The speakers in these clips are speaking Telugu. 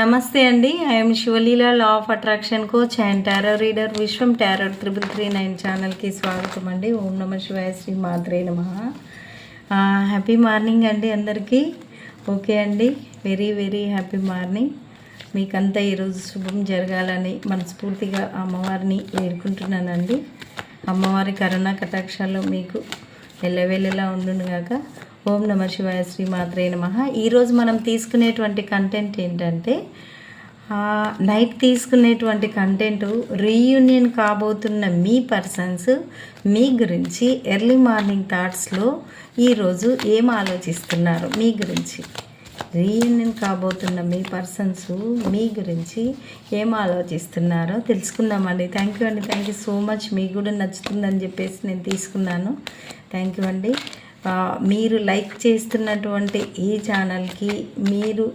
నమస్తే అండి. I'm Sivaleela law of attraction coach and tarot reader Vishwam tarot triple three nine ఛానల్కి స్వాగతం అండి. ఓం నమ శివాయ శ్రీ మాత్రే నమ. హ్యాపీ మార్నింగ్ అండి అందరికీ. ఓకే అండి. వెరీ వెరీ హ్యాపీ మార్నింగ్ మీకంతా ఈరోజు శుభం జరగాలని మనస్ఫూర్తిగా అమ్మవారిని వేడుకుంటున్నానండి. అమ్మవారి కరుణా కటాక్షాలు మీకు ఎల్లవేళలా ఉండును కాక ఓం నమ శివాయ శ్రీ మాత్రే నమ. ఈరోజు మనం తీసుకునేటువంటి కంటెంట్ ఏంటంటే నైట్ తీసుకునేటువంటి కంటెంట్ రీయూనియన్ కాబోతున్న మీ పర్సన్స్ మీ గురించి ఎర్లీ మార్నింగ్ థాట్స్లో ఈరోజు ఏం ఆలోచిస్తున్నారు? మీ గురించి. రీయూనియన్ కాబోతున్న మీ పర్సన్స్ మీ గురించి ఏం ఆలోచిస్తున్నారో తెలుసుకుందామండి. థ్యాంక్ యూ అండి. థ్యాంక్ యూ సో మచ్ మీకు కూడా నచ్చుతుందని చెప్పేసి నేను తీసుకున్నాను. థ్యాంక్ యూ అండి. మీరు లైక్ చేస్తున్నటువంటి ఈ ఛానల్కి మీరు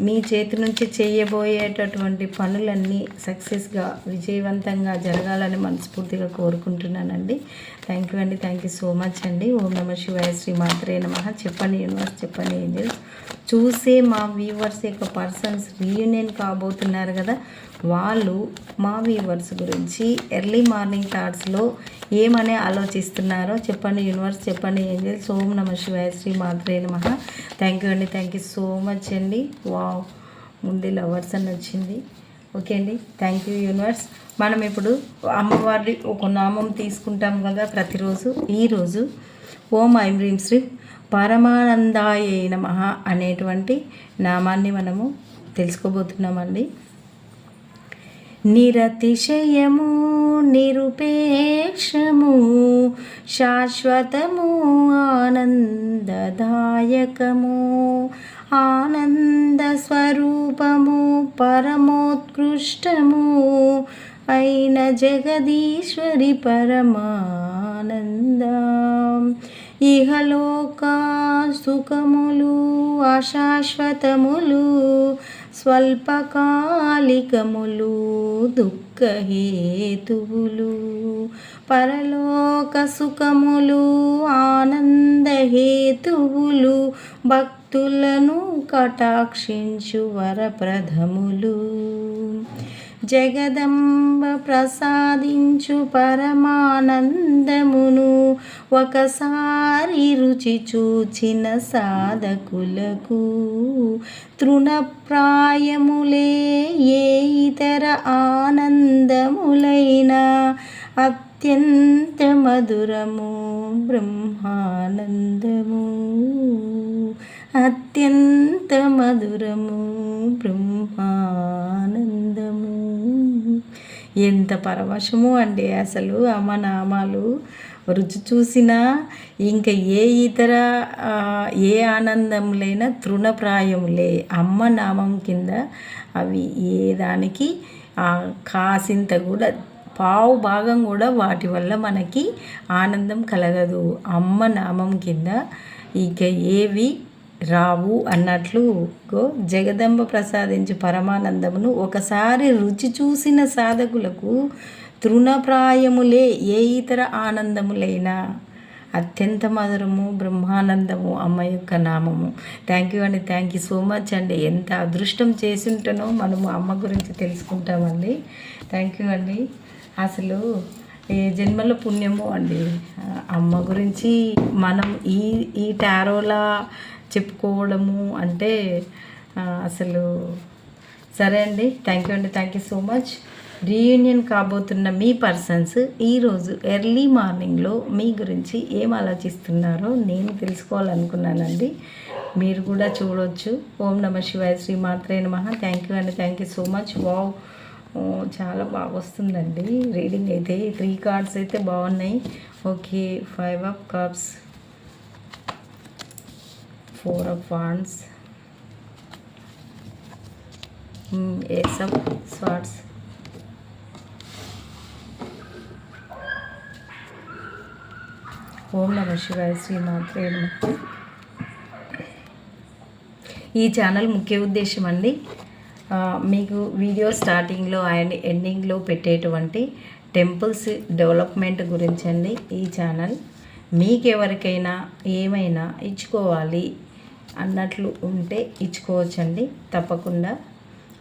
మీ చేతి నుంచి చేయబోయేటటువంటి పనులన్నీ సక్సెస్గా విజయవంతంగా జరగాలని మనస్ఫూర్తిగా కోరుకుంటున్నానండి. థ్యాంక్ యూ అండి. థ్యాంక్ యూ సో మచ్ అండి. ఓం నమ శివాయ శ్రీ మాత్రే నమ. చెప్పండి యూనివర్స్ చెప్పండి ఏంజల్స్. చూసే మా వ్యూవర్స్ యొక్క పర్సన్స్ రీయూనియన్ కాబోతున్నారు కదా. వాళ్ళు మా వ్యూవర్స్ గురించి ఎర్లీ మార్నింగ్ థాట్స్లో ఏమని ఆలోచిస్తున్నారో చెప్పండి యూనివర్స్ చెప్పండి ఏంజల్స్. ఓం నమ శివాయ శ్రీ మాత్రే నమ. థ్యాంక్ యూ అండి థ్యాంక్ యూ సో మచ్ అండి. వావ్ ముందు లవర్స్ అని వచ్చింది. ఓకే అండి థ్యాంక్ యూ యూనివర్స్ మనం ఇప్పుడు అమ్మవారి ఒక నామం తీసుకుంటాం కదా ప్రతిరోజు ఈరోజు ఓం ఐం హ్రీం శ్రీ పరమానందాయ నమ అనేటువంటి నామాన్ని మనము తెలుసుకోబోతున్నామండి. నిరతిశయము నిరుపేక్షము శాశ్వతము ఆనందదాయకము ఆనంద స్వరూపము పరమోత్కృష్టము అయిన జగదీశ్వరి పరమానందం. ఇహలోక సుఖములు అశాశ్వతములు స్వల్పకాలికములు దుఃఖహేతువులు. పరలోక సుఖములు ఆనందహేతువులు భక్తులను కటాక్షించు వరప్రథములు జగదంబ ప్రసాదించు పరమానందమును. ఒకసారి రుచి చూచిన సాధకులకు తృణప్రాయములే ఏ ఇతర ఆనందములైన? అత్యంత మధురము బ్రహ్మానందము. అత్యంత మధురము బ్రహ్మా ఎంత పరవశము అండి అసలు అమ్మ నామాలు రుచి చూసినా ఇంకా ఏ ఇతర ఏ ఏ ఆనందములైనా తృణప్రాయములే. అమ్మ నామం కింద అవి ఏ దానికి కాసింత కూడా పావు భాగం కూడా వాటి వల్ల మనకి ఆనందం కలగదు. అమ్మ నామం కింద ఇక ఏవి రావు అన్నట్లు గో జగదంబ ప్రసాదించు పరమానందమును ఒకసారి రుచి చూసిన సాధకులకు తృణప్రాయములే ఏ ఇతర ఆనందములైనా. అత్యంత మధురము బ్రహ్మానందము అమ్మ యొక్క నామము. థ్యాంక్ యూ అండి. థ్యాంక్ యూ సో మచ్ అండి. ఎంత అదృష్టం చేసి మనము అమ్మ గురించి తెలుసుకుంటామండి. థ్యాంక్ యూ అండి. అసలు ఏ జన్మల పుణ్యము అండి. అమ్మ గురించి మనం ఈ ఈ టారోలా చెప్పుకోవడము అంటే అసలు సరే అండి. థ్యాంక్ యూ అండి. Thank you so much reunion కాబోతున్న మీ పర్సన్స్ ఈరోజు ఎర్లీ మార్నింగ్లో మీ గురించి ఏం ఆలోచిస్తున్నారో నేను తెలుసుకోవాలనుకున్నానండి. మీరు కూడా చూడొచ్చు. ఓం నమ శివాయ శ్రీ మాత్రే నమ. థ్యాంక్ యూ అండి. Thank you so much wow చాలా బాగా వస్తుందండి. రీడింగ్ అయితే త్రీ కార్డ్స్ అయితే బాగున్నాయి. Okay five of cups four of wands. Ace of swords ఓం నమ శివాయ శ్రీమాత్రే ఈ ఛానల్ ముఖ్య ఉద్దేశం అండి మీకు వీడియో స్టార్టింగ్లో అండ్ ఎండింగ్లో పెట్టేటువంటి టెంపుల్స్ డెవలప్మెంట్ గురించి అండి ఈ ఛానల్. మీకెవరికైనా ఏమైనా ఇచ్చుకోవాలి అన్నట్లు ఉంటే ఇచ్చుకోవచ్చండి. తప్పకుండా.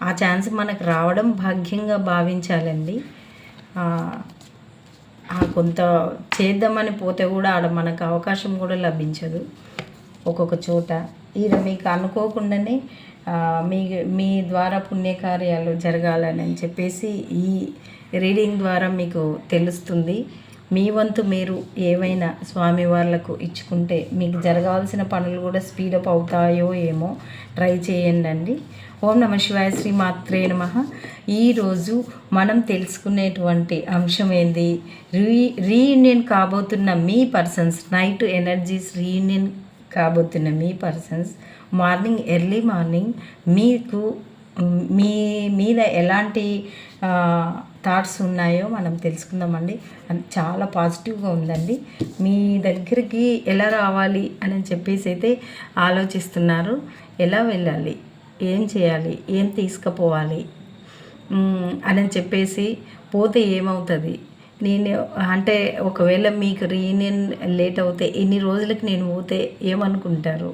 ఆ ఛాన్స్ మనకు రావడం భాగ్యంగా భావించాలండి. కొంత చేద్దామని పోతే కూడా ఆడ మనకు అవకాశం కూడా లభించదు. ఒక్కొక్క చోట. ఇది మీకు అనుకోకుండానే మీ మీ ద్వారా పుణ్యకార్యాలు జరగాలని అని చెప్పేసి ఈ రీడింగ్ ద్వారా మీకు తెలుస్తుంది. మీ వంతు మీరు ఏమైనా స్వామి వాళ్ళకు ఇచ్చుకుంటే మీకు జరగాల్సిన పనులు కూడా స్పీడప్ అవుతాయో ఏమో ట్రై చేయండి అండి ఓం నమ శివాయ శ్రీ మాత్రే నమ. ఈరోజు మనం తెలుసుకునేటువంటి అంశం ఏంది? రీ రీయూనియన్ కాబోతున్న మీ పర్సన్స్ నైట్ ఎనర్జీస్ రీయూనియన్ కాబోతున్న మీ పర్సన్స్ మార్నింగ్ ఎర్లీ మార్నింగ్ మీకు మీ మీద ఎలాంటి థాట్స్ ఉన్నాయో మనం తెలుసుకుందామండి. అది చాలా పాజిటివ్గా ఉందండి. మీ దగ్గరికి ఎలా రావాలి అని చెప్పేసి అయితే ఆలోచిస్తున్నారు. ఎలా వెళ్ళాలి? ఏం చేయాలి? ఏం తీసుకుపోవాలి? అని చెప్పేసి పోతే ఏమవుతుంది? నేను అంటే ఒకవేళ మీకు రీయూనియన్ లేట్ అవుతే ఎన్ని రోజులకి నేను పోతే ఏమనుకుంటారు?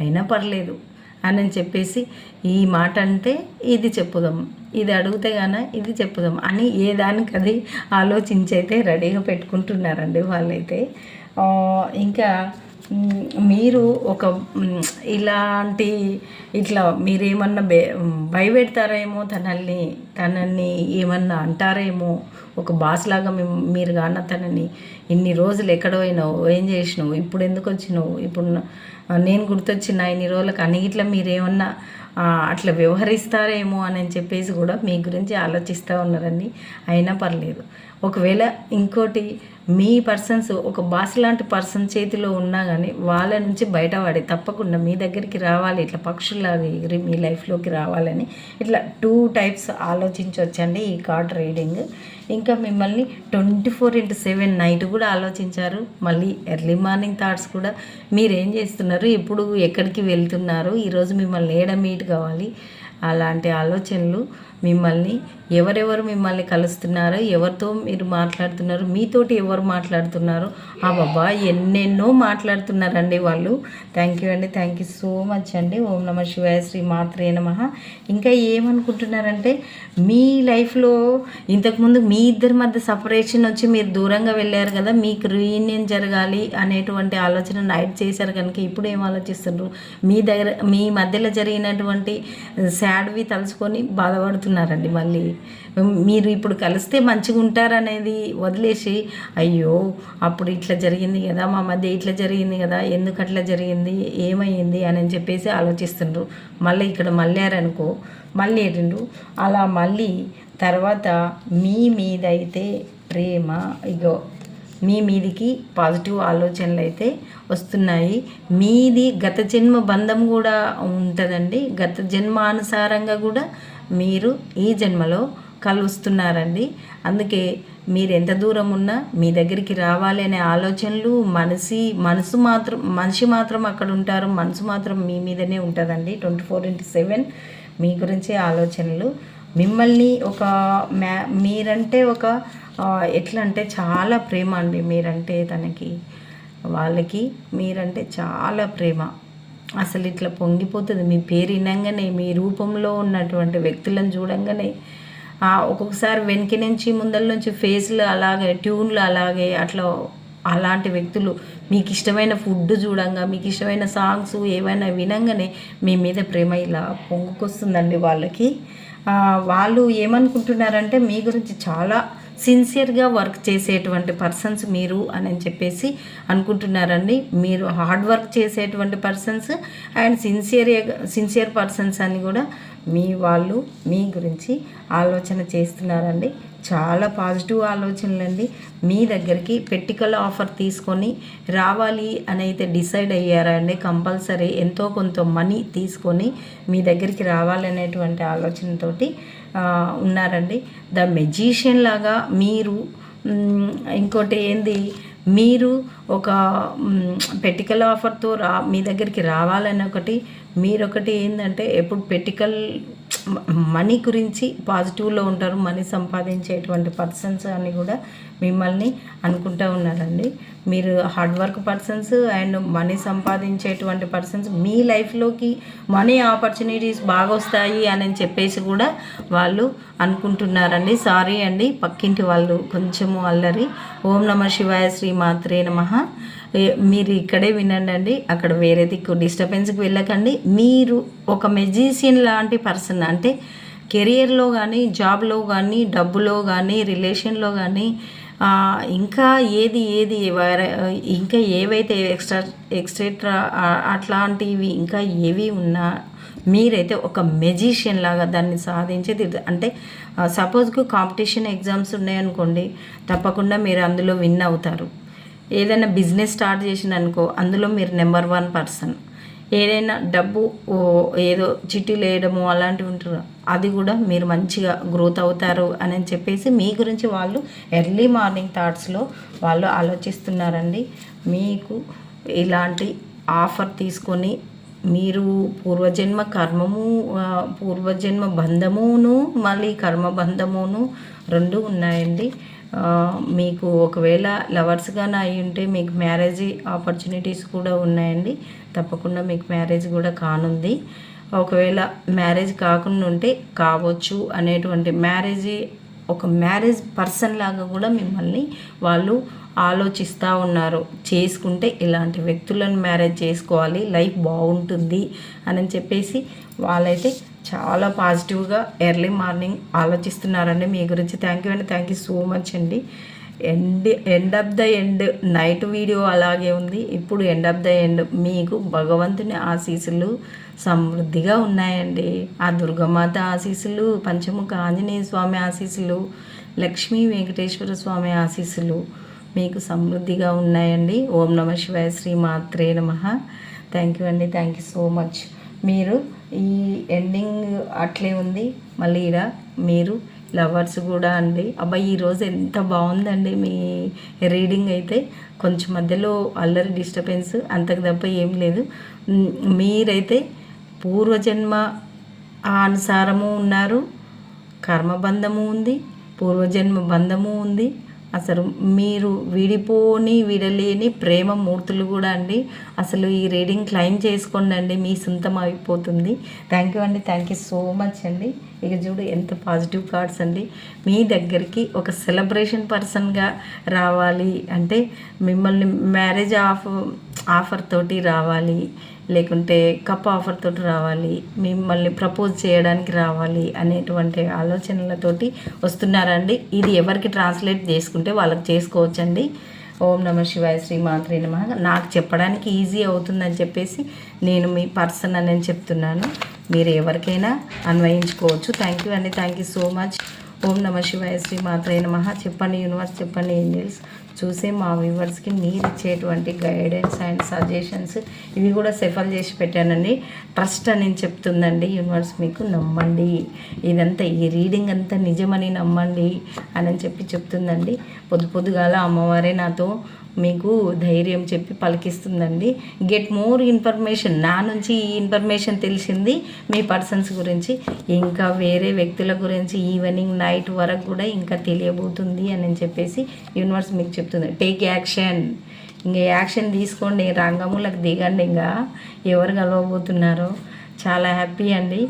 అయినా పర్లేదు. అని చెప్పేసి ఈ మాట అంటే ఇది చెప్పుదాం. ఇది అడిగితే గాన ఇది చెప్పుదాం అని ఏ దానికి అది ఆలోచించి అయితే రెడీగా పెట్టుకుంటున్నారండి వాళ్ళైతే. ఇంకా మీరు ఒక ఇలాంటి ఇట్లా మీరేమన్నా బే భయపెడతారేమో తనల్ని తనని ఏమన్నా అంటారేమో ఒక బాస్ లాగా మీరు కాన తనని ఇన్ని రోజులు ఎక్కడో పోయినావు ఏం చేసినావు ఇప్పుడు ఎందుకు వచ్చినావు ఇప్పుడు నేను గుర్తొచ్చిన ఇన్ని రోజులకు అని ఇట్లా మీరేమన్నా అట్లా వ్యవహరిస్తారేమో అని చెప్పేసి కూడా మీ గురించి ఆలోచిస్తూ ఉన్నారండి. అయినా పర్లేదు. ఒకవేళ ఇంకోటి మీ పర్సన్స్ ఒక బాస్ లాంటి పర్సన్ చేతిలో ఉన్నా కానీ వాళ్ళ నుంచి బయటపడి తప్పకుండా మీ దగ్గరికి రావాలి ఇట్లా పక్షుల్లాగా ఎగిరి మీ లైఫ్లోకి రావాలని ఇట్లా టూ టైప్స్ ఆలోచించవచ్చండి ఈ కార్డ్ రీడింగ్ ఇంకా మిమ్మల్ని twenty four into seven night కూడా ఆలోచించారు మళ్ళీ ఎర్లీ మార్నింగ్ థాట్స్ కూడా. మీరు ఏం చేస్తున్నారు? ఎప్పుడు ఎక్కడికి వెళ్తున్నారు? ఈరోజు మిమ్మల్ని ఏడ మీట్ కావాలి? అలాంటి ఆలోచనలు మిమ్మల్ని ఎవరెవరు మిమ్మల్ని కలుస్తున్నారో ఎవరితో మీరు మాట్లాడుతున్నారు మీతోటి ఎవరు మాట్లాడుతున్నారు ఆ బాబా ఎన్నెన్నో మాట్లాడుతున్నారండి వాళ్ళు. థ్యాంక్ యూ అండి థ్యాంక్ యూ సో మచ్ అండి. ఓం నమ శివాయ శ్రీ మాత్రే నమ. ఇంకా ఏమనుకుంటున్నారంటే మీ లైఫ్లో ఇంతకుముందు మీ ఇద్దరి మధ్య సపరేషన్ వచ్చి మీరు దూరంగా వెళ్ళారు కదా మీకు రీయూనియన్ జరగాలి అనేటువంటి ఆలోచన నైట్ చేశారు కనుక ఇప్పుడు ఏం ఆలోచిస్తున్నారు? మీ దగ్గర మీ మధ్యలో జరిగినటువంటి uh, శాడ్వి తలుచుకొని బాధపడుతున్నారండి మళ్ళీ. మీరు ఇప్పుడు కలిస్తే మంచిగా ఉంటారనేది వదిలేసి అయ్యో అప్పుడు ఇట్లా జరిగింది కదా మా మధ్య ఇట్లా జరిగింది కదా ఎందుకు అట్లా జరిగింది ఏమైంది అని చెప్పేసి ఆలోచిస్తుండ్రు. మళ్ళీ ఇక్కడ మళ్ళారనుకో మళ్ళీ ఏంటండ్రు? అలా మళ్ళీ తర్వాత మీ మీద అయితే ప్రేమ ఇగో మీ మీదికి పాజిటివ్ ఆలోచనలు అయితే వస్తున్నాయి. మీది గత జన్మ బంధం కూడా ఉంటుందండి. గత జన్మానుసారంగా కూడా మీరు ఈ జన్మలో కలుస్తున్నారండి. అందుకే మీరు ఎంత దూరం ఉన్నా మీ దగ్గరికి రావాలి అనే ఆలోచనలు మనసి మనసు మాత్రం మనిషి మాత్రం అక్కడ ఉంటారు. మనసు మాత్రం మీ మీదనే ఉంటుందండి. ట్వంటీ ఫోర్ ఇంటూ సెవెన్ మీ గురించి ఆలోచనలు. మిమ్మల్ని ఒక మ్యా మీరంటే ఒక ఎట్లా అంటే చాలా ప్రేమ అండి మీరంటే తనకి వాళ్ళకి మీరంటే చాలా ప్రేమ. అసలు ఇట్లా పొంగిపోతుంది. మీ పేరు వినంగానే మీ రూపంలో ఉన్నటువంటి వ్యక్తులను చూడంగానే ఒక్కొక్కసారి వెనక నుంచి ముందల నుంచి ఫేస్లు అలాగే ట్యూన్లు అలాగే అట్లా అలాంటి వ్యక్తులు మీకు ఇష్టమైన ఫుడ్ చూడంగా మీకు ఇష్టమైన సాంగ్స్ ఏవైనా వినంగానే మీ మీద ప్రేమ ఇలా పొంగుకొస్తుందండి వాళ్ళకి. వాళ్ళు ఏమనుకుంటున్నారంటే మీ గురించి చాలా సిన్సియర్గా వర్క్ చేసేటువంటి పర్సన్స్ మీరు అని చెప్పేసి అనుకుంటున్నారండి. మీరు హార్డ్ వర్క్ చేసేటువంటి persons and sincere sincere persons అని కూడా మీ వాళ్ళు మీ గురించి ఆలోచన చేస్తున్నారండి. చాలా పాజిటివ్ ఆలోచనలండి. మీ దగ్గరికి పెట్టికల ఆఫర్ తీసుకొని రావాలి అని అయితే డిసైడ్ అయ్యారండి. కంపల్సరీ ఎంతో కొంత మనీ తీసుకొని మీ దగ్గరికి రావాలనేటువంటి ఆలోచనతోటి ఉన్నారండి. ద మెజీషియన్ లాగా మీరు ఇంకోటి ఏంది? మీరు ఒక పెటికల్ ఆఫర్తో రా మీ దగ్గరికి రావాలని ఒకటి మీరొకటి ఏంటంటే ఎప్పుడు పెటికల్ మనీ గురించి పాజిటివ్లో ఉంటారు మనీ సంపాదించేటువంటి పర్సన్స్ అని కూడా మిమ్మల్ని అనుకుంటూ ఉన్నారండి. మీరు hard work persons and money సంపాదించేటువంటి persons మీ లైఫ్లోకి మనీ ఆపర్చునిటీస్ బాగా వస్తాయి అని చెప్పేసి కూడా వాళ్ళు అనుకుంటున్నారండి. సారీ అండి పక్కింటి వాళ్ళు కొంచెము అల్లరి. ఓం నమ శివాయ శ్రీ మాత్రే నమ. మీరు ఇక్కడే వినండి అండి అక్కడ వేరే దిక్కు డిస్టర్బెన్స్కి వెళ్ళకండి. మీరు ఒక మెజిషియన్ లాంటి పర్సన్ అంటే కెరియర్లో కానీ జాబ్లో కానీ డబ్బులో కానీ రిలేషన్లో కానీ ఇంకా ఏది ఏది ఇంకా ఏవైతే ఎక్స్ట్రా ఎక్స్ట్రా అట్లాంటివి ఇంకా ఏవి ఉన్నా మీరైతే ఒక మెజిషియన్ లాగా దాన్ని సాధించేది అంటే సపోజ్కు కాంపిటీషన్ ఎగ్జామ్స్ ఉన్నాయనుకోండి తప్పకుండా మీరు అందులో విన్ అవుతారు. ఏదైనా బిజినెస్ స్టార్ట్ చేసిందనుకో అందులో మీరు నెంబర్ వన్ పర్సన్. ఏదైనా డబ్బు ఏదో చిట్టీలు వేయడము అలాంటివి ఉంటారు అది కూడా మీరు మంచిగా గ్రోత్ అవుతారు అని చెప్పేసి మీ గురించి వాళ్ళు ఎర్లీ మార్నింగ్ థాట్స్లో వాళ్ళు ఆలోచిస్తున్నారండి. మీకు ఇలాంటి ఆఫర్ తీసుకొని మీరు పూర్వజన్మ కర్మము పూర్వజన్మ బంధమును మళ్ళీ కర్మ బంధమును రెండు ఉన్నాయండి. మీకు ఒకవేళ లవర్స్గానే అయి ఉంటే మీకు మ్యారేజ్ ఆపర్చునిటీస్ కూడా ఉన్నాయండి. తప్పకుండా మీకు మ్యారేజ్ కూడా కానుంది. ఒకవేళ మ్యారేజ్ కాకుండా ఉంటే కావచ్చు అనేటువంటి మ్యారేజ్ ఒక మ్యారేజ్ పర్సన్ లాగా కూడా మిమ్మల్ని వాళ్ళు ఆలోచిస్తూ ఉన్నారు. చేసుకుంటే ఇలాంటి వ్యక్తులను మ్యారేజ్ చేసుకోవాలి. లైఫ్ బాగుంటుంది అని చెప్పేసి వాళ్ళైతే చాలా పాజిటివ్గా ఎర్లీ మార్నింగ్ ఆలోచిస్తున్నారండి మీ గురించి. థ్యాంక్ యూ అండి. థ్యాంక్ యూ సో మచ్ అండి. End end of the end night video అలాగే ఉంది. ఇప్పుడు ఎండ్ ఆఫ్ ద ఎండ్ మీకు భగవంతుని ఆశీస్సులు సమృద్ధిగా ఉన్నాయండి. ఆ దుర్గమాత ఆశీస్సులు పంచముఖ ఆంజనేయ స్వామి ఆశీస్సులు లక్ష్మీ వెంకటేశ్వర స్వామి ఆశీస్సులు మీకు సమృద్ధిగా ఉన్నాయండి. ఓం నమ శివాయ శ్రీ మాత్రే నమ. థ్యాంక్ యూ అండి. థ్యాంక్ యూ సో మచ్ మీరు ఈ ఎండింగ్ అట్లే ఉంది. మళ్ళీ ఇడ మీరు లవర్స్ కూడా అండి. అబ్బాయి ఈరోజు ఎంత బాగుందండి మీ రీడింగ్ అయితే. కొంచెం మధ్యలో అల్లరి డిస్టర్బెన్స్ అంతకు తప్ప ఏం లేదు. మీరైతే పూర్వజన్మ అనుసారము ఉన్నారు. కర్మబంధము ఉంది. పూర్వజన్మ బంధము ఉంది. అసలు మీరు విడిపోని విడలేని ప్రేమ మూర్తులు కూడా అండి. అసలు ఈ రీడింగ్ క్లైమ్ చేసుకోండి అండి. మీ సొంతం అయిపోతుంది. థ్యాంక్ యూ అండి. థ్యాంక్ యూ సో మచ్ అండి. ఇక చూడు ఎంత పాజిటివ్ కార్డ్స్ అండి. మీ దగ్గరికి ఒక సెలబ్రేషన్ పర్సన్గా రావాలి అంటే మిమ్మల్ని మ్యారేజ్ ఆఫ్ ఆఫర్ తోటి రావాలి. లేకుంటే కప్ ఆఫర్తో రావాలి మిమ్మల్ని ప్రపోజ్ చేయడానికి రావాలి అనేటువంటి ఆలోచనలతోటి వస్తున్నారండి. ఇది ఎవరికి ట్రాన్స్లేట్ చేసుకుంటే వాళ్ళకి చేసుకోవచ్చండి. ఓం నమ శివాయ శ్రీ మాత్రే నమ. నాకు చెప్పడానికి ఈజీ అవుతుందని చెప్పేసి నేను మీ పర్సన్ అని చెప్తున్నాను. మీరు ఎవరికైనా అన్వయించుకోవచ్చు. థ్యాంక్ యూ అండి. థ్యాంక్ యూ సో మచ్ ఓం నమ శివాయ శ్రీ మాత్రే నమ. చెప్పండి యూనివర్స్ చెప్పండి ఏంజల్స్. చూసే మా వ్యూవర్స్కి మీరు ఇచ్చేటువంటి గైడెన్స్ అండ్ సజెషన్స్ ఇవి కూడా సెఫల్ చేసి పెట్టానండి. ట్రస్ట్ అని చెప్తుందండి యూనివర్స్ మీకు నమ్మండి. ఇదంతా ఈ రీడింగ్ అంతా నిజమని నమ్మండి అని చెప్పి చెప్తుందండి. పొద్దు పొద్దుగాల అమ్మవారే నాతో మీకు ధైర్యం చెప్పి పలికిస్తుందండి. గెట్ మోర్ ఇన్ఫర్మేషన్ నా నుంచి ఈ ఇన్ఫర్మేషన్ తెలిసింది మీ పర్సన్స్ గురించి. ఇంకా వేరే వ్యక్తుల గురించి ఈవినింగ్ నైట్ వరకు కూడా ఇంకా తెలియబోతుంది అని చెప్పేసి యూనివర్స్ మీకు చెప్తుంది. టేక్ యాక్షన్ ఇంకా యాక్షన్ తీసుకోండి. రంగములకు దిగండి ఇంకా. ఎవరు కలవబోతున్నారో. చాలా హ్యాపీ అండి.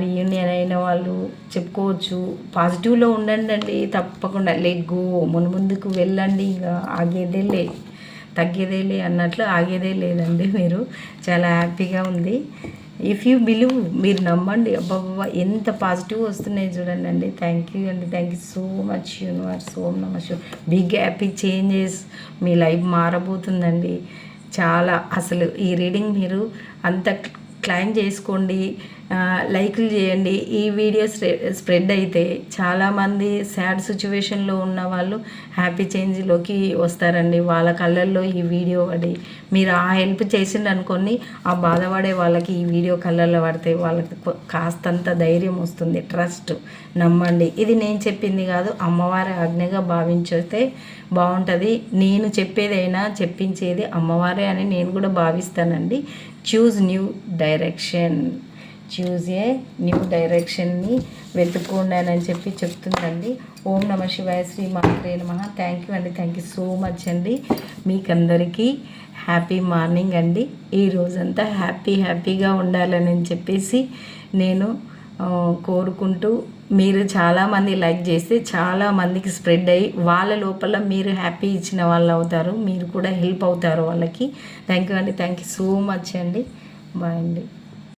రీయూనియన్ అయిన వాళ్ళు చెప్పుకోవచ్చు. పాజిటివ్లో ఉండండి అండి. తప్పకుండా లెట్ గో మును ముందుకు వెళ్ళండి ఇక. తగ్గేదే లే అన్నట్లు ఆగేదే లేదండి మీరు. చాలా హ్యాపీగా ఉంది. ఇఫ్ యూ బిలీవ్ మీరు నమ్మండి. అబ్బాబా ఎంత పాజిటివ్ వస్తున్నాయి చూడండి అండి. థ్యాంక్ యూ అండి. Thank you so much universe so నమ బిగ్ హ్యాపీ చేంజెస్ మీ లైఫ్ మారబోతుందండి. చాలా అసలు ఈ రీడింగ్ మీరు అంత క్లైమ్ చేసుకోండి. లైక్లు చేయండి. ఈ వీడియో స్ప్రెడ్ అయితే చాలామంది సాడ్ సిచ్యువేషన్లో ఉన్న వాళ్ళు హ్యాపీ చేంజ్లోకి వస్తారండి. వాళ్ళ కళ్ళల్లో ఈ వీడియో పడి మీరు ఆ హెల్ప్ చేసిండు అనుకోని ఆ బాధపడే వాళ్ళకి ఈ వీడియో కళ్ళల్లో పడితే వాళ్ళకి కాస్తంత ధైర్యం వస్తుంది. ట్రస్ట్ నమ్మండి. ఇది నేను చెప్పింది కాదు అమ్మవారి ఆజ్ఞగా భావించితే బాగుంటుంది. నేను చెప్పేదైనా చెప్పించేది అమ్మవారే అని నేను కూడా భావిస్తానండి. Choose new direction choose a new డైరెక్షన్ని వెతుక్కోండి చెప్పి చెప్తుందండి. ఓం నమ శివాయ శ్రీ మాత్రే నమ. థ్యాంక్ యూ అండి. థ్యాంక్ యూ సో మచ్ అండి. మీకందరికీ హ్యాపీ మార్నింగ్ అండి. ఈ రోజంతా హ్యాపీ హ్యాపీగా ఉండాలని చెప్పేసి నేను కోరుకుంటూ మీరు చాలామంది లైక్ చేస్తే చాలా మందికి స్ప్రెడ్ అయ్యి వాళ్ళ లోపల మీరు హ్యాపీ ఇచ్చిన వాళ్ళు అవుతారు. మీరు కూడా హెల్ప్ అవుతారు వాళ్ళకి. థ్యాంక్ యూ అండి. థ్యాంక్ యూ సో మచ్ అండి. బాయ్ అండి.